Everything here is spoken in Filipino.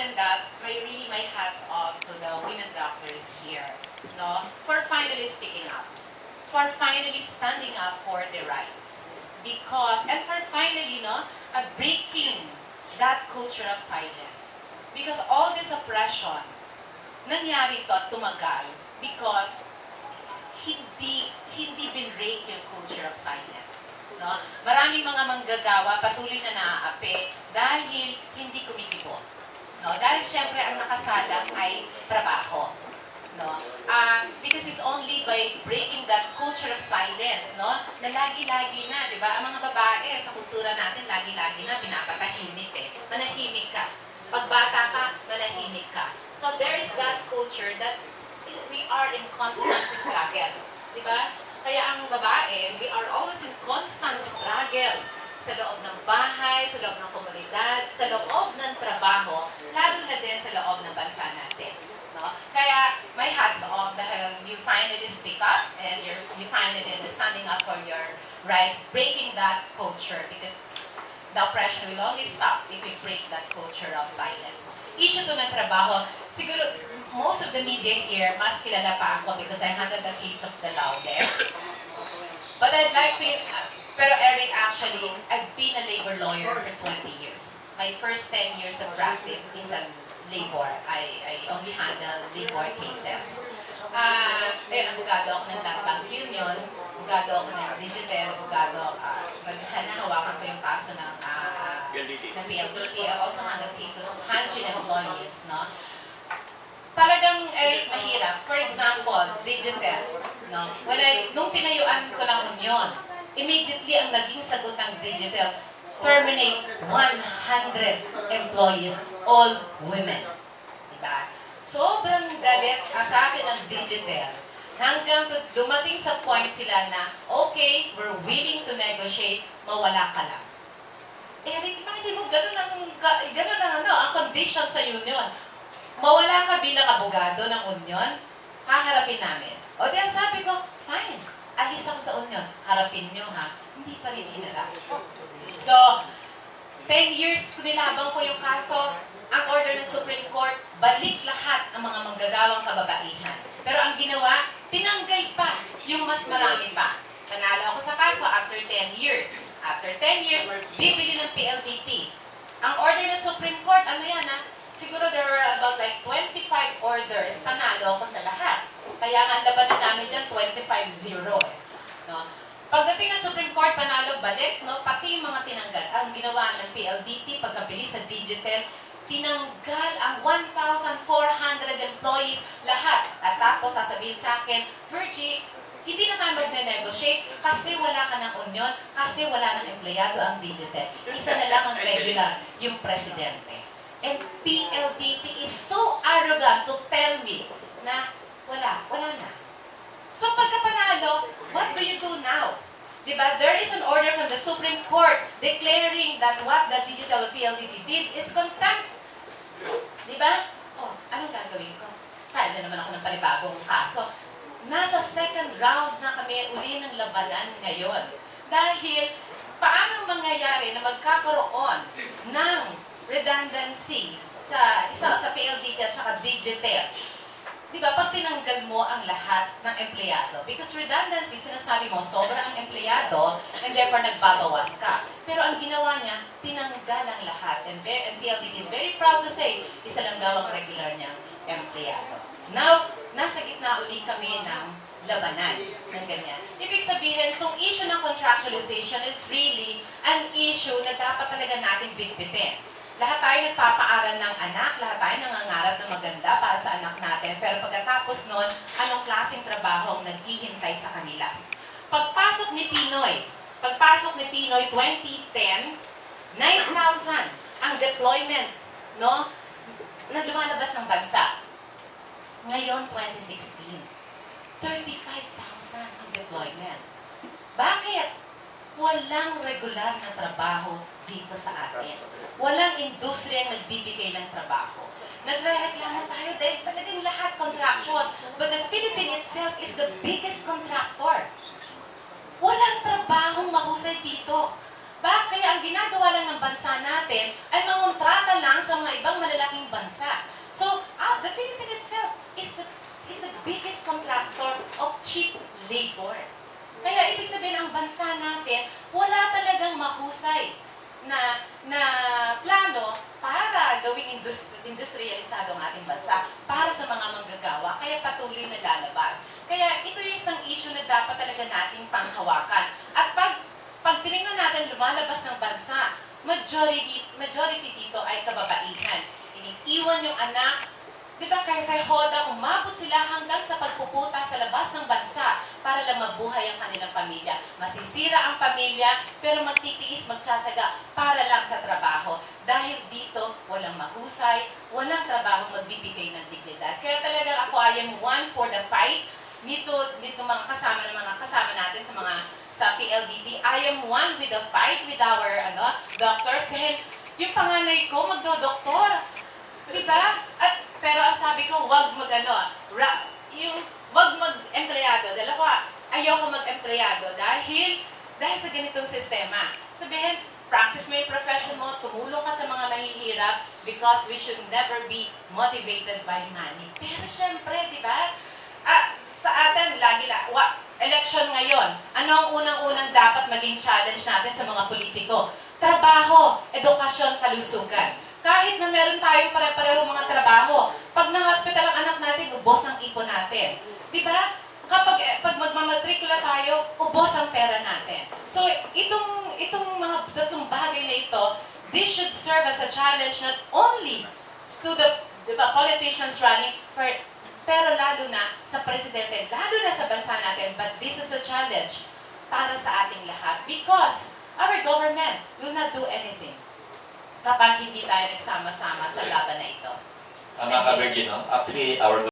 than that, really my hats off to the women doctors here, no, for finally speaking up, for finally standing up for their rights, because and for finally, no, uh, breaking that culture of silence, because all this oppression nangyari to at tumagal because hindi hindi binrake yung culture of silence. No? Maraming mga manggagawa patuloy na naaapi dahil hindi kumikibo. No? Dahil syempre ang nakasalang ay trabaho. No? Ah, because it's only by breaking that culture of silence, no? Na lagi-lagi na, di ba? Ang mga babae sa kultura natin, lagi-lagi na pinapatahimik eh. Manahimik ka. Pag bata ka, manahimik ka. So there is that culture that we are in constant struggle. Di ba? Kaya ang babae, we are always in constant struggle sa loob ng bahay, sa loob ng komunidad, sa loob ng trabaho, lalo na din sa loob ng bansa natin. No? Kaya my hats off dahil you finally speak up and you're, you finally standing up for your rights, breaking that culture because the oppression will only stop if we break that culture of silence. Issue to ng trabaho, siguro most of the media here, mas kilala pa ako because I handled the case of the law there. But I'd like to, uh, pero Eric, actually, I've been a labor lawyer for 20 years. My first 10 years of practice is a labor. I, I only handle labor cases. Ah, eh, abogado ako ng Land Bank Union, abogado ako ng Digital, abogado, uh, nahawakan ko yung kaso ng ah, PLDT. ng PLDT. I also handle cases of Hanjin employees, no? Talagang, Eric, mahirap. For example, digital, no? When I, nung tinayuan ko lang union, immediately ang naging sagot ng digital, terminate 100 employees, all women. Diba? Sobrang galit ah, sa akin ang digital. Hanggang dumating sa point sila na, okay, we're willing to negotiate, mawala ka lang. Eric, imagine mo, ganun ang, ga- ganun ang, ano, ang condition sa union. Mawala ka bilang abogado ng union, haharapin namin. O di ang sabi ko, fine, alis ako sa union. Harapin nyo ha. Hindi pa rin hinarap. So, 10 years nilabang ko yung kaso, ang order ng Supreme Court, balik lahat ang mga manggagawang kababaihan. Pero ang ginawa, tinanggal pa yung mas marami pa. Panalo ako sa kaso after 10 years. After 10 years, bibili ng PLDT. Ang order ng Supreme Court, ano yan ha? Siguro there were about like 25 orders. Panalo ako sa lahat. Kaya nga labanan namin dyan, 25-0 eh. No? Pagdating ng Supreme Court, panalo balik, no? pati yung mga tinanggal. Ang ginawa ng PLDT, pagkabili sa digital, tinanggal ang 1,400 employees lahat. At sasabihin sa akin, Virgie, hindi na tayo magne-negotiate kasi wala ka ng union, kasi wala ng empleyado ang digital. Isa na lang ang regular, yung presidente. And PLDT is so arrogant to tell me na wala, wala na. So pagka panalo, what do you do now? Diba? There is an order from the Supreme Court declaring that what the digital PLDT did is contempt. Diba? Oh, anong gagawin ko? File na naman ako ng panibagong kaso. Nasa second round na kami uli ng labanan ngayon. Dahil paano mangyayari na magkakaroon ng redundancy sa isa sa PLDT at sa Digitel? Di ba, pag tinanggal mo ang lahat ng empleyado, because redundancy, sinasabi mo, sobra ang empleyado, and therefore nagbabawas ka. Pero ang ginawa niya, tinanggal ang lahat. And, and PLDT is very proud to say, isa lang daw ang regular niyang empleyado. Now, nasa gitna uli kami ng labanan ng ganyan. Ibig sabihin, itong issue ng contractualization is really an issue na dapat talaga natin bitbitin. Lahat tayo nagpapaaral ng anak, lahat tayo nangangarap ng maganda para sa anak natin. Pero pagkatapos nun, anong klaseng trabaho ang naghihintay sa kanila? Pagpasok ni Pinoy, pagpasok ni Pinoy 2010, 9,000 ang deployment, no? Na lumalabas ng bansa. Ngayon, 2016, 35,000 ang deployment. Bakit? Walang regular na trabaho dito sa atin. Walang industriya ang nagbibigay ng trabaho. Nagrereklamo tayo dahil talagang lahat contractuals. But the Philippines itself is the biggest contractor. Walang trabahong mahusay dito. Bakit? Ang ginagawa lang ng bansa natin ay mangontrata lang sa sa mga ibang malalaking bansa. So, ah, the Philippines itself is the is the biggest contractor of cheap labor. Kaya ibig sabihin ang bansa natin, wala talagang mahusay na na plano para gawing indus- industrialisado ang ating bansa para sa mga manggagawa, kaya patuloy na lalabas. Kaya ito yung isang issue na dapat talaga nating panghawakan. At pag, pag tinignan natin lumalabas ng bansa, majority, majority dito ay kababaihan. Iniiwan yung anak, di ba kaya sa Hoda, umabot sila hanggang sa pagpuputa sa labas ng bansa para lang mabuhay ang kanilang pamilya. Masisira ang pamilya, pero magtitiis, magtsatsaga para lang sa trabaho. Dahil dito, walang mahusay, walang trabaho magbibigay ng dignidad. Kaya talaga ako, I am one for the fight. Dito, dito mga kasama ng mga kasama natin sa mga sa PLDT, I am one with the fight with our ano, doctors dahil yung panganay ko magdo-doktor. Diba? At, pero ang sabi ko, wag mag ano, ra, yung wag mag-empleyado. Dahil ako, ayoko mag-empleyado dahil dahil sa ganitong sistema. Sabihin, practice mo yung profession mo, tumulong ka sa mga mahihirap because we should never be motivated by money. Pero syempre, di ba? Ah, sa atin, lagi la, wa, election ngayon, ano ang unang-unang dapat maging challenge natin sa mga politiko? Trabaho, edukasyon, kalusugan. Kahit na meron tayong pare-pareho mga trabaho, pag na-hospital ang anak natin, ubos ang ipon natin. Di ba? Kapag eh, pag magmamatrikula tayo, ubos ang pera natin. So, itong, itong mga tatlong bagay na ito, this should serve as a challenge not only to the di ba, politicians running, for, pero lalo na sa presidente, lalo na sa bansa natin, but this is a challenge para sa ating lahat because our government will not do anything kapag hindi tayo nagsama-sama sa laban na ito. Tama ka, Virgin, no? Actually, our